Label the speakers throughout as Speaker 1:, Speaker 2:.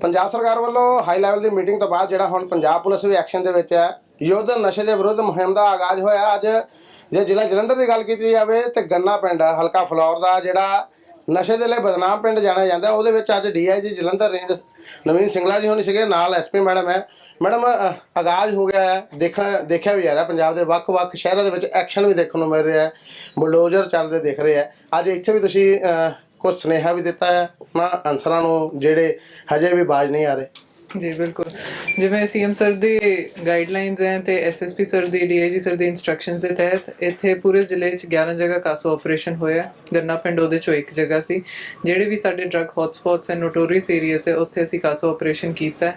Speaker 1: ਪੰਜਾਬ ਸਰਕਾਰ ਵੱਲੋਂ high level ਦੀ meeting ਤੋਂ ਬਾਅਦ ਜਿਹੜਾ ਹੁਣ ਪੰਜਾਬ ਪੁਲਿਸ ਵੀ ਐਕਸ਼ਨ ਦੇ ਵਿੱਚ ਹੈ, ਯੁੱਧ ਨਸ਼ੇ ਦੇ ਵਿਰੁੱਧ ਮੁਹਿੰਮ ਦਾ ਆਗਾਜ਼ ਹੋਇਆ। ਅੱਜ ਜੇ ਜ਼ਿਲ੍ਹਾ ਜਲੰਧਰ ਦੀ ਗੱਲ ਕੀਤੀ ਜਾਵੇ ਤੇ ਗੰਨਾ ਪਿੰਡ, ਹਲਕਾ ਫਲੌਰ ਦਾ ਜਿਹੜਾ ਨਸ਼ੇ ਦੇ ਲਈ ਬਦਨਾਮ ਪਿੰਡ ਜਾਣਿਆ ਜਾਂਦਾ ਉਹਦੇ ਵਿੱਚ ਅੱਜ ਡੀਆਈਜੀ ਜਲੰਧਰ ਰੇਂਜ ਨਵੀਨ ਸਿੰਗਲਾ ਜੀ ਹੋਣੀ ਸੀਗੇ, ਨਾਲ ਐਸਪੀ ਮੈਡਮ ਹੈ। ਮੈਡਮ ਆਗਾਜ਼ ਹੋ ਗਿਆ ਹੈ, ਦੇਖਾ, ਦੇਖਿਆ ਵੀ ਜਾ ਰਿਹਾ ਪੰਜਾਬ ਦੇ ਵੱਖ-ਵੱਖ ਸ਼ਹਿਰਾਂ ਦੇ ਵਿੱਚ ਐਕਸ਼ਨ ਵੀ ਦੇਖਣ ਨੂੰ ਮਿਲ ਰਿਹਾ ਹੈ, ਬੁਲਡੋਜ਼ਰ ਚੱਲਦੇ ਦਿਖ ਰਹੇ ਹੈ। ਅੱਜ ਇੱਥੇ ਵੀ ਤੁਸੀਂ ਕੁਝ ਸੁਨੇਹਾ ਵੀ ਦਿੱਤਾ ਹੈ ਉਹਨਾਂ ਅਨਸਰਾਂ ਨੂੰ ਜਿਹੜੇ ਹਜੇ ਵੀ ਬਾਜ ਨਹੀਂ ਆ ਰਹੇ।
Speaker 2: ਜੀ ਬਿਲਕੁਲ। ਜਿਵੇਂ ਸੀਐਮ ਸਰ ਦੀ ਗਾਈਡਲਾਈਨਸ ਹੈ ਤੇ ਐਸਐਸਪੀ ਸਰ ਦੀ ਡੀਆਈਜੀ ਸਰ ਦੀ ਇਨਸਟਰਕਸ਼ਨਸ ਦੇ ਤਹਿਤ ਇੱਥੇ ਪੂਰੇ ਜ਼ਿਲ੍ਹੇ 'ਚ 11 ਜਗ੍ਹਾ ਕਾਸੋ ਆਪਰੇਸ਼ਨ ਹੋਇਆ। ਗੰਨਾ ਪਿੰਡ ਉਹਦੇ 'ਚੋਂ ਇੱਕ ਜਗ੍ਹਾ ਸੀ। ਜਿਹੜੇ ਵੀ ਸਾਡੇ drug hotspots and notorious areas ਹੈ ਉੱਥੇ ਅਸੀਂ ਕਾਸੋ ਆਪਰੇਸ਼ਨ ਕੀਤਾ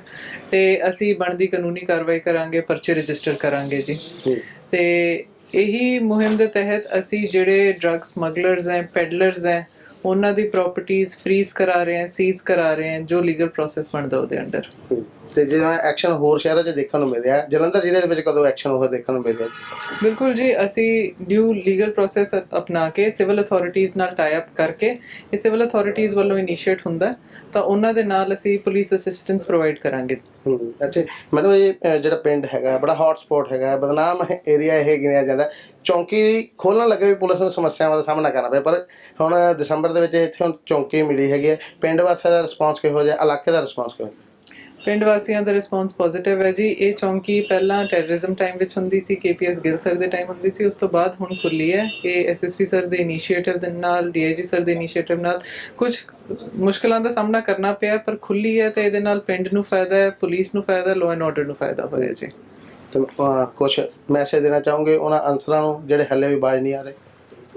Speaker 2: ਤੇ ਅਸੀਂ ਬਣਦੀ ਕਾਨੂੰਨੀ ਕਾਰਵਾਈ ਕਰਾਂਗੇ ਪਰਚੇ ਰਜਿਸਟਰ ਕਰਾਂਗੇ ਜੀ। ਤੇ ਇਹੀ ਮੁਹਿੰਮ ਦੇ ਤਹਿਤ ਅਸੀਂ ਜਿਹੜੇ ਡਰੱਗ ਸਮਗਲਰਸ ਹੈ ਪੈਡਲਰਸ ਹੈ ਉਹਨਾਂ ਦੀ ਪ੍ਰਾਪਰਟੀਆਂ ਫ੍ਰੀਜ਼ ਕਰਾ ਰਹੇ ਹਾਂ ਸੀਜ਼ ਕਰਾ ਰਹੇ ਹਾਂ, ਜੋ ਲੀਗਲ ਪ੍ਰੋਸੈਸ ਬਣਦਾ ਉਹਦੇ ਅੰਡਰ
Speaker 1: ਤੇ ਜਿਵੇਂ ਐਕਸ਼ਨ ਹੋਰ ਸ਼ਹਿਰਾਂ 'ਚ ਦੇਖਣ ਨੂੰ ਮਿਲ ਰਿਹਾ ਹੈ, ਜਲੰਧਰ ਜ਼ਿਲ੍ਹੇ ਦੇ ਵਿੱਚ ਕਦੋਂ ਐਕਸ਼ਨ ਹੋਇਆ ਦੇਖਣ ਨੂੰ ਮਿਲ? ਰਿਹਾ
Speaker 2: ਬਿਲਕੁਲ ਜੀ ਅਸੀਂ ਡਿਊ ਲੀਗਲ ਪ੍ਰੋਸੈਸ ਅਪਣਾ ਕੇ ਸਿਵਲ ਅਥਾਰਟੀਆਂ ਨਾਲ ਟਾਈ ਅਪ ਕਰਕੇ ਇਹ ਸਿਵਲ ਅਥਾਰਟੀਆਂ ਵੱਲੋਂ ਇਨੀਸ਼ੀਏਟ ਹੁੰਦਾ ਤਾਂ ਉਹਨਾਂ ਦੇ ਨਾਲ ਅਸੀਂ ਪੁਲਿਸ ਅਸਿਸਟੈਂਸ ਪ੍ਰੋਵਾਈਡ ਕਰਾਂਗੇ।
Speaker 1: ਅੱਛਾ। ਮੈਨੂੰ ਇਹ ਜਿਹੜਾ ਪਿੰਡ ਹੈਗਾ ਬੜਾ ਹੌਟ ਸਪੌਟ ਹੈਗਾ ਬਦਨਾਮ ਏਰੀਆ ਇਹ ਗਿਣਿਆ ਜਾਂਦਾ। ਚੌਂਕੀ ਖੋਲਣ ਲੱਗੇ ਵੀ ਪੁਲਿਸ ਨੂੰ ਸਮੱਸਿਆਵਾਂ ਦਾ ਸਾਹਮਣਾ ਕਰਨਾ ਪਿਆ ਪਰ ਹੁਣ ਦਸੰਬਰ ਦੇ ਵਿੱਚ ਇੱਥੇ ਹੁਣ ਚੌਂਕੀ ਮਿਲੀ ਹੈਗੀ ਹੈ। ਪਿੰਡ ਵਾਸੀਆਂ ਦਾ ਰਿਸਪਾਂਸ ਕਿਹੋ ਜਿਹਾ ਇਲਾਕੇ ਦਾ ਰਿਸਪਾਂਸ ਕਿਹੋ
Speaker 2: ਪਿੰਡ ਵਾਸੀਆਂ ਦਾ ਰਿਸਪੌਂਸ ਪੋਜ਼ਿਟਿਵ ਹੈ ਜੀ। ਇਹ ਚੌਂਕੀ ਪਹਿਲਾਂ ਟੈਰਰਿਜ਼ਮ ਟਾਈਮ ਵਿੱਚ ਹੁੰਦੀ ਸੀ ਕੇਪੀਐਸ ਗਿੱਲ ਸਰ ਦੇ ਟਾਈਮ ਹੁੰਦੀ ਸੀ। ਉਸ ਤੋਂ ਬਾਅਦ ਹੁਣ ਖੁੱਲੀ ਹੈ। ਇਹ ਐਸਐਸਪੀ ਸਰ ਦੇ ਇਨੀਸ਼ੀਏਟਿਵ ਦੇ ਨਾਲ ਡੀਆਈਜੀ ਸਰ ਦੇ ਇਨੀਸ਼ੀਏਟਿਵ ਨਾਲ ਕੁਝ ਮੁਸ਼ਕਲਾਂ ਦਾ ਸਾਹਮਣਾ ਕਰਨਾ ਪਿਆ ਪਰ ਖੁੱਲੀ ਹੈ ਤੇ ਇਹਦੇ ਨਾਲ ਪਿੰਡ ਨੂੰ ਫਾਇਦਾ ਹੈ ਪੁਲਿਸ ਨੂੰ ਫਾਇਦਾ ਲਾਅ ਐਂਡ ਆਰਡਰ ਨੂੰ ਫਾਇਦਾ ਹੋਇਆ ਜੀ।
Speaker 1: ਤੇ ਕੁਝ ਮੈਸੇਜ ਦੇਣਾ ਚਾਹੋਗੇ ਉਹਨਾਂ ਅਨਸਰਾਂ ਨੂੰ ਜਿਹੜੇ ਹੱਲੇ ਵੀ ਬਾਜ ਨਹੀਂ ਆ ਰਹੇ?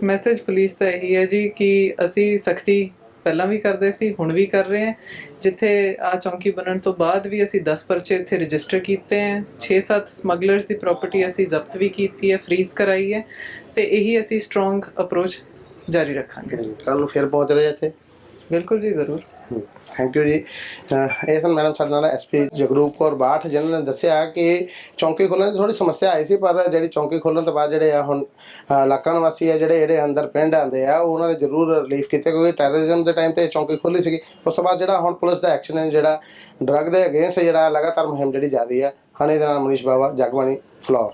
Speaker 2: ਮੈਸੇਜ ਪੁਲਿਸ ਦਾ ਇਹੀ ਹੈ ਜੀ ਕਿ ਅਸੀਂ ਸਖਤੀ ਪਹਿਲਾਂ ਵੀ ਕਰਦੇ ਸੀ ਹੁਣ ਵੀ ਕਰ ਰਹੇ ਹਾਂ। ਜਿੱਥੇ ਆ ਚੌਂਕੀ ਬਣਨ ਤੋਂ ਬਾਅਦ ਵੀ ਅਸੀਂ 10 ਪਰਚੇ ਇੱਥੇ ਰਜਿਸਟਰ ਕੀਤੇ ਹੈ। 6-7 ਸਮਗਲਰਸ ਦੀ ਪ੍ਰਾਪਰਟੀ ਅਸੀਂ ਜ਼ਬਤ ਵੀ ਕੀਤੀ ਹੈ ਫ੍ਰੀਜ਼ ਕਰਾਈ ਹੈ ਤੇ ਇਹੀ ਅਸੀਂ ਸਟਰੋਂਗ ਅਪਰੋਚ ਜਾਰੀ ਰੱਖਾਂਗੇ।
Speaker 1: ਕੱਲ ਨੂੰ ਫਿਰ ਪਹੁੰਚ ਰਹੇ ਇੱਥੇ?
Speaker 2: ਬਿਲਕੁਲ ਜੀ ਜ਼ਰੂਰ।
Speaker 1: ਥੈਂਕ ਯੂ ਜੀ। ਇਹ ਸਨ ਮੈਡਮ ਸਾਡੇ ਨਾਲ ਐਸਪੀ ਜਗਰੂਪ ਕੌਰ ਬਾਠ, ਜਿਨ੍ਹਾਂ ਨੇ ਦੱਸਿਆ ਕਿ ਚੌਂਕੀ ਖੋਲ੍ਹਣ ਦੀ ਥੋੜੀ ਸਮੱਸਿਆ ਆਈ ਸੀ, ਪਰ ਜਿਹੜੀ ਚੌਂਕੀ ਖੋਲ੍ਹਣ ਤੋਂ ਬਾਅਦ ਜਿਹੜੇ ਆ ਹੁਣ ਇਲਾਕਾ ਨਿਵਾਸੀ ਆ, ਜਿਹੜੇ ਇਹਦੇ ਅੰਦਰ ਪਿੰਡ ਆਉਂਦੇ ਆ ਉਹਨਾਂ ਨੇ ਜ਼ਰੂਰ ਰਿਲੀਫ ਕੀਤੇ ਕਿਉਂਕਿ ਟੈਰਰਿਜ਼ਮ ਦੇ ਟਾਈਮ ਤੇ ਚੌਂਕੀ ਖੋਲ੍ਹੀ ਸੀਗੀ। ਉਸ ਤੋਂ ਬਾਅਦ ਜਿਹੜਾ ਹੁਣ ਪੁਲਿਸ ਦਾ ਐਕਸ਼ਨ ਹੈ, ਜਿਹੜਾ ਡਰੱਗ ਦੇ ਅਗੇਂਸਟ ਜਿਹੜਾ ਲਗਾਤਾਰ ਮੁਹਿੰਮ ਜਿਹੜੀ ਜਾਰੀ ਹੈ ਹਣੇ ਦੇ ਨਾਲ ਮਨੀਸ਼ ਬਾਵਾ, ਜਗਬਾਣੀ, ਫਲੋਰ।